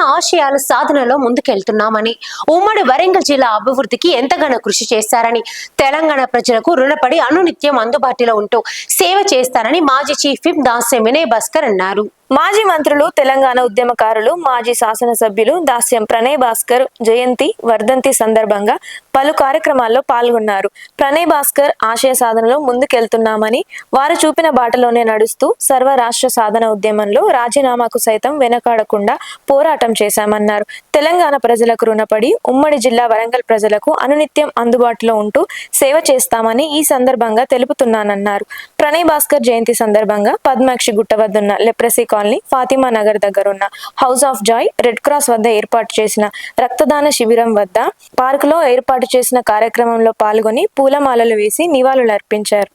ఆశయాల సాధనలో ముందుకెళ్తున్నామని ఉమ్మడి వరంగల్ జిల్లా అభివృద్ధికి ఎంతగానో కృషి చేశారని తెలంగాణ ప్రజలకు రుణపడి అనునిత్యం అందుబాటులో ఉంటూ సేవ చేస్తారని మాజీ చీఫ్ విప్ దాస్యం వినయ్ భాస్కర్ అన్నారు. మాజీ మంత్రులు తెలంగాణ ఉద్యమకారులు మాజీ శాసనసభ్యులు దాస్యం ప్రణయ్ భాస్కర్ జయంతి వర్ధంతి సందర్భంగా పలు కార్యక్రమాల్లో పాల్గొన్నారు. ప్రణయ్ భాస్కర్ ఆశయ సాధనలో ముందుకెళ్తున్నామని వారు చూపిన బాటలోనే నడుస్తూ సర్వ రాష్ట్ర సాధన ఉద్యమంలో రాజీనామాకు సైతం వెనకాడకుండా పోరాటం చేశామన్నారు. తెలంగాణ ప్రజలకు రుణపడి ఉమ్మడి జిల్లా వరంగల్ ప్రజలకు అనునిత్యం అందుబాటులో ఉంటూ సేవ చేస్తామని ఈ సందర్భంగా తెలుపుతున్నానన్నారు. ప్రణయ్ భాస్కర్ జయంతి సందర్భంగా పద్మాక్షి గుట్ట వద్దున్న లెప్రసీ కాలనీ ఫాతిమా నగర్ దగ్గర ఉన్న house of joy red cross వద్ద ఏర్పాటు చేసిన రక్తదాన శిబిరం వద్ద పార్కులో ఏర్పాటు చేసిన కార్యక్రమంలో పాల్గొని పూలమాలలు వేసి నివాళులు అర్పించారు